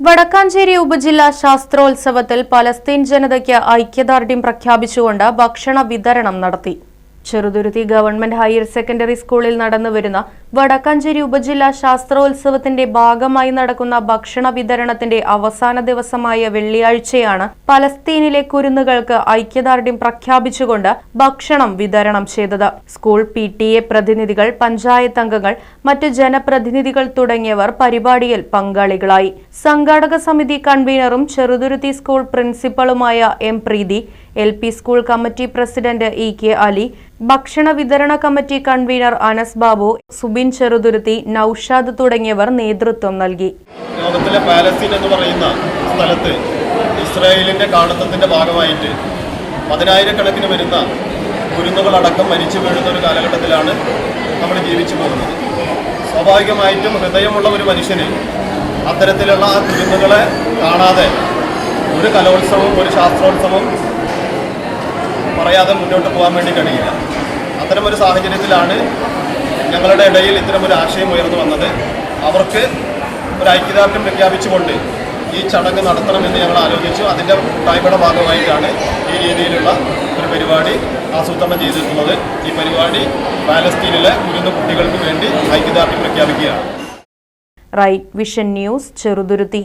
വടക്കാഞ്ചേരി ഉപജില്ലാ ശാസ്ത്രോത്സവത്തിൽ പലസ്തീൻ ജനതയ്ക്ക് ഐക്യദാർഢ്യം പ്രഖ്യാപിച്ചുകൊണ്ട് ഭക്ഷണ വിതരണം നടത്തി. ചെറുതുരുത്തി ഗവൺമെന്റ് ഹയർ സെക്കൻഡറി സ്കൂളിൽ നടന്നുവരുന്ന വടക്കാഞ്ചേരി ഉപജില്ലാ ശാസ്ത്രോത്സവത്തിന്റെ ഭാഗമായി നടക്കുന്ന ഭക്ഷണ വിതരണത്തിന്റെ അവസാന ദിവസമായ വെള്ളിയാഴ്ചയാണ് പലസ്തീനിലെ കുരുന്നുകൾക്ക് ഐക്യദാർഢ്യം പ്രഖ്യാപിച്ചുകൊണ്ട് ഭക്ഷണം വിതരണം ചെയ്തത്. സ്കൂൾ പി പ്രതിനിധികൾ പഞ്ചായത്ത് അംഗങ്ങൾ മറ്റ് ജനപ്രതിനിധികൾ തുടങ്ങിയവർ പരിപാടിയിൽ പങ്കാളികളായി. സംഘാടക സമിതി കൺവീനറും Cheruthuruthy school പ്രിൻസിപ്പളുമായ M Preethi L school committee president E K Ali ഭക്ഷണ വിതരണ കമ്മിറ്റി കൺവീനർ അനസ് ബാബു സുബിൻ ചെറുതുരുത്തി നൌഷാദ് തുടങ്ങിയവർ നേതൃത്വം നൽകി. ലോകത്തിലെ പാലസ്തീൻ എന്ന് പറയുന്ന സ്ഥലത്ത് ഇസ്രായേലിന്റെ കാണത്തത്തിന്റെ ഭാഗമായിട്ട് പതിനായിരക്കണക്കിന് വരുന്ന കുരുന്നുകളടക്കം മരിച്ചു വീഴുന്ന ഒരു കാലഘട്ടത്തിലാണ് നമ്മൾ ജീവിച്ചു പോകുന്നത്. സ്വാഭാവികമായിട്ടും ഹൃദയമുള്ള ഒരു മനുഷ്യന് അത്തരത്തിലുള്ള ആ കുരുന്നുകളെ കാണാതെ ഒരു കലോത്സവം ഒരു ശാസ്ത്രോത്സവം പറയാതെ മുന്നോട്ട് പോകാൻ വേണ്ടി കഴിയില്ല. അത്തരമൊരു സാഹചര്യത്തിലാണ് ഞങ്ങളുടെ ഇടയിൽ ഇത്തരമൊരു ആശയം ഉയർന്നു വന്നത്. അവർക്ക് ഒരു ഐക്യദാർഢ്യം പ്രഖ്യാപിച്ചുകൊണ്ട് ഈ ചടങ്ങ് നടത്തണമെന്ന് ഞങ്ങൾ ആലോചിച്ചു. അതിന്റെ കൂട്ടായ്മയുടെ ഭാഗമായിട്ടാണ് ഈ രീതിയിലുള്ള ഒരു പരിപാടി ആസൂത്രണം ചെയ്തിട്ടുള്ളത്. ഈ പരിപാടി പാലസ്തീനിലെ കുരുന്ന കുട്ടികൾക്ക് വേണ്ടി ഐക്യദാർഢ്യം പ്രഖ്യാപിക്കുകയാണ്. Right Vision News Cheruthuruthy.